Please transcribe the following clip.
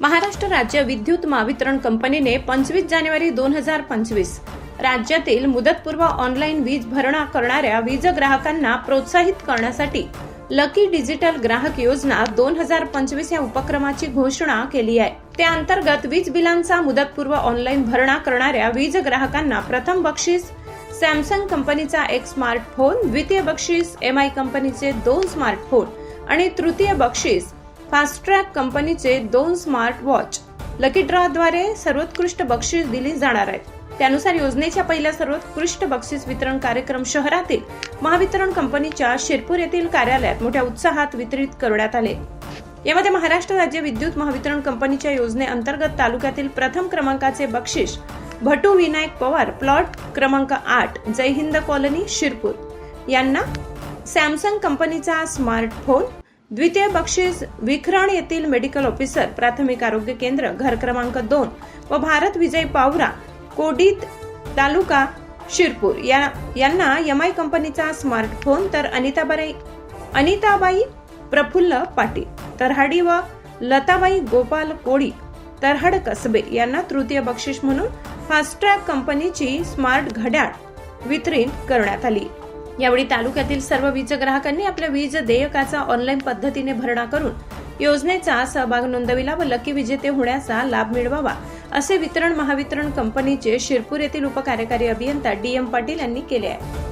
महाराष्ट्र राज्य विद्युत महावितरण कंपनीने पंचवीस जानेवारी दोन हजार पंचवीस राज्यातील मुदतपूर्व ऑनलाईन वीज भरणा करणाऱ्या वीज ग्राहकांना प्रोत्साहित करण्यासाठी लकी डिजिटल ग्राहक योजना दोन हजार पंचवीस या उपक्रमाची घोषणा केली आहे. त्या अंतर्गत वीज बिलांचा मुदतपूर्व ऑनलाईन भरणा करणाऱ्या वीज ग्राहकांना प्रथम बक्षीस सॅमसंग कंपनीचा एक स्मार्टफोन द्वितीय बक्षीस एम आय कंपनीचे दोन स्मार्टफोन आणि तृतीय बक्षीस फास्ट्रॅक कंपनीचे दोन स्मार्ट वॉच. लकी ड्रॉद्वारे सर्वोत्कृष्ट बक्षीस दिली जाणार आहेत. त्यानुसार योजनेच्या पहिल्या सर्वोत्कृष्ट बक्षीस वितरण कार्यक्रम शहरातील महावितरण कंपनीच्या शिरपूर येथील कार्यालयात मोठ्या उत्साहात वितरित करण्यात आले. यामध्ये महाराष्ट्र राज्य विद्युत महावितरण कंपनीच्या योजनेअंतर्गत तालुक्यातील प्रथम क्रमांकाचे बक्षीस भटू विनायक पवार प्लॉट क्रमांक आठ जय हिंद कॉलनी शिरपूर. यांना सॅमसंग कंपनीचा स्मार्टफोन द्वितीय बक्षीस विखरण येथील मेडिकल ऑफिसर प्राथमिक आरोग्य केंद्र घर क्रमांक दोन व भारत विजय पावरा कोडीत तालुका शिरपूर. या यांना यमाई कंपनीचा स्मार्टफोन तर अनिताबाई अनिताबाई प्रफुल्ल पाटील तरहाडी व लताबाई गोपाल कोळी तरहाड कसबे यांना तृतीय बक्षीस म्हणून फास्ट्रॅक कंपनीची स्मार्ट घड्याळ वितरित करण्यात आली. यावेळी तालुक्यातील सर्व वीज ग्राहकांनी आपल्या वीज देयकाचा ऑनलाईन पद्धतीने भरणा करून योजनेचा सहभाग नोंदविला व लकी विजेते होण्याचा लाभ मिळवावा असे वितरण महावितरण कंपनीचे शिरपूर येथील उपकार्यकारी अभियंता डी एम पाटील यांनी केले आहे.